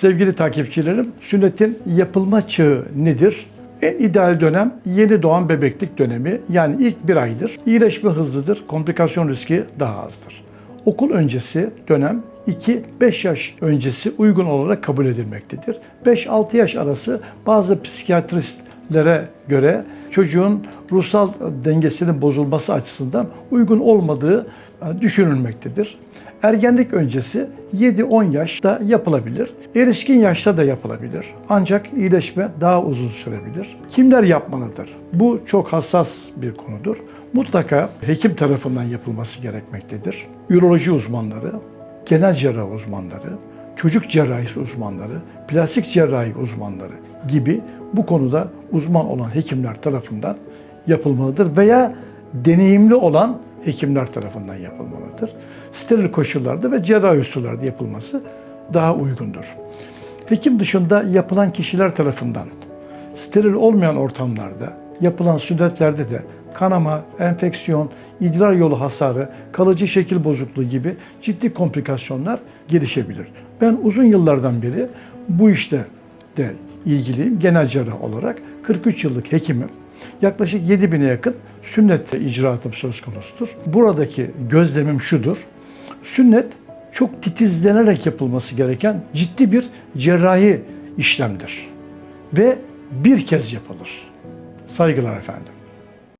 Sevgili takipçilerim, sünnetin yapılma çağı nedir? En ideal dönem yeni doğan bebeklik dönemi yani ilk bir aydır. İyileşme hızlıdır, komplikasyon riski daha azdır. Okul öncesi dönem 2-5 yaş öncesi uygun olarak kabul edilmektedir. 5-6 yaş arası bazı psikiyatristlere göre çocuğun ruhsal dengesinin bozulması açısından uygun olmadığı e, düşünülmektedir. Ergenlik öncesi 7-10 yaşta yapılabilir. Erişkin yaşta da yapılabilir. Ancak iyileşme daha uzun sürebilir. Kimler yapmalıdır? Bu çok hassas bir konudur. Mutlaka hekim tarafından yapılması gerekmektedir. Üroloji uzmanları, genel cerrah uzmanları, çocuk cerrahisi uzmanları, plastik cerrahi uzmanları gibi bu konuda uzman olan hekimler tarafından yapılmalıdır veya deneyimli olan hekimler tarafından yapılmalıdır. Steril koşullarda ve cerrahi usullarda yapılması daha uygundur. Hekim dışında yapılan kişiler tarafından steril olmayan ortamlarda yapılan sünnetlerde de kanama, enfeksiyon, idrar yolu hasarı, kalıcı şekil bozukluğu gibi ciddi komplikasyonlar gelişebilir. Ben uzun yıllardan beri bu işte de ilgiliyim genel cerrah olarak. 43 yıllık hekimim. Yaklaşık 7000'e yakın sünnet icraatım söz konusudur. Buradaki gözlemim şudur. Sünnet çok titizlenerek yapılması gereken ciddi bir cerrahi işlemdir. Ve bir kez yapılır. Saygılar efendim.